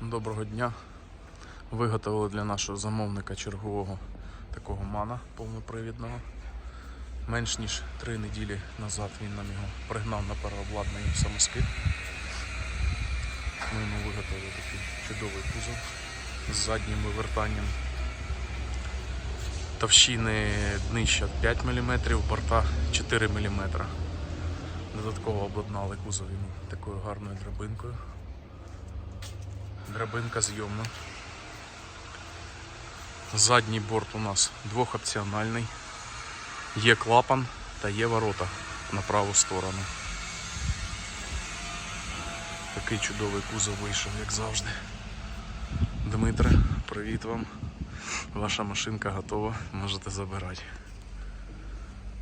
Доброго дня. Виготовили для нашого замовника чергового такого мана повнопривідного. Менш ніж три неділі назад він нам його пригнав на переобладнання самоскид. Ми йому виготовили такий чудовий кузов з заднім вивертанням. Товщини днища 5 мм, борта 4 мм. Додатково обладнали кузов йому такою гарною драбинкою. Драбинка зйомна. Задній борт у нас двохопціональний. Є клапан та є ворота на праву сторону. Такий чудовий кузов вийшов, як завжди. Дмитре, привіт вам. Ваша машинка готова, можете забирати.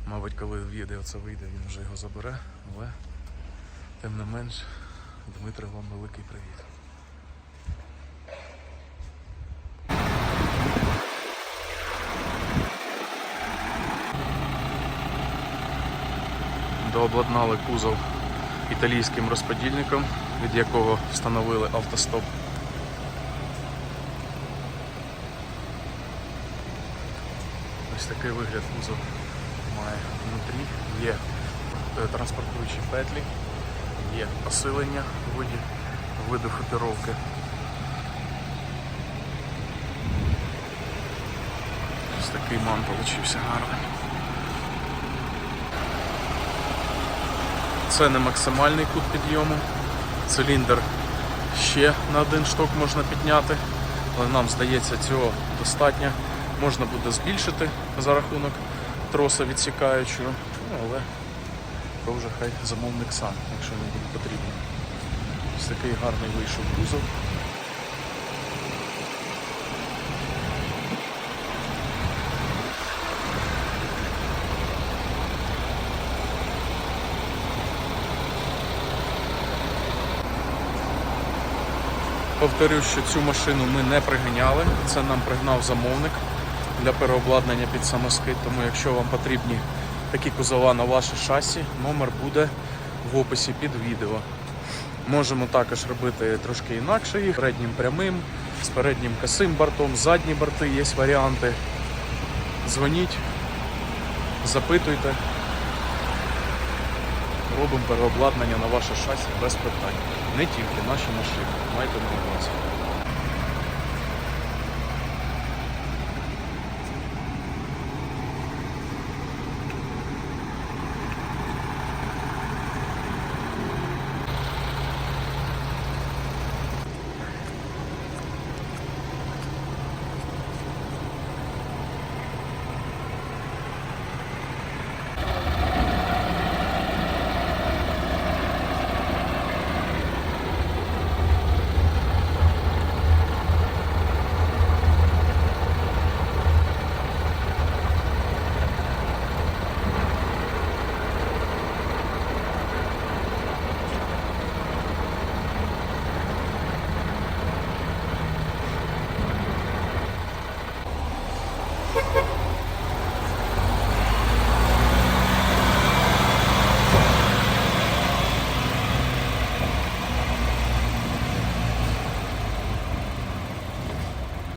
Мабуть, коли відео це вийде, він вже його забере, але тим не менш, Дмитре, вам великий привіт. Дообладнали кузов італійським розподільником, від якого встановили автостоп. Ось такий вигляд кузов має внутрі. Є е, транспортуючі петлі, є посилення в виді виду футировки. Ось такий ман получився гарний. Це не максимальний кут підйому. Циліндр ще на один шток можна підняти, але нам здається цього достатньо. Можна буде збільшити за рахунок троса відсікаючого, але то вже хай замовник сам, якщо не буде потрібен. Ось такий гарний вийшов кузов. Повторюю, що цю машину ми не приганяли. Це нам пригнав замовник для переобладнання під самоскид. Тому якщо вам потрібні такі кузова на ваше шасі, номер буде в описі під відео. Можемо також робити трошки інакше їх, переднім прямим, з переднім косим бортом, задні борти, є варіанти. Дзвоніть, запитуйте. Робимо переобладнання на ваше шасі без питань. Не тільки наші машини. Майте на увазі.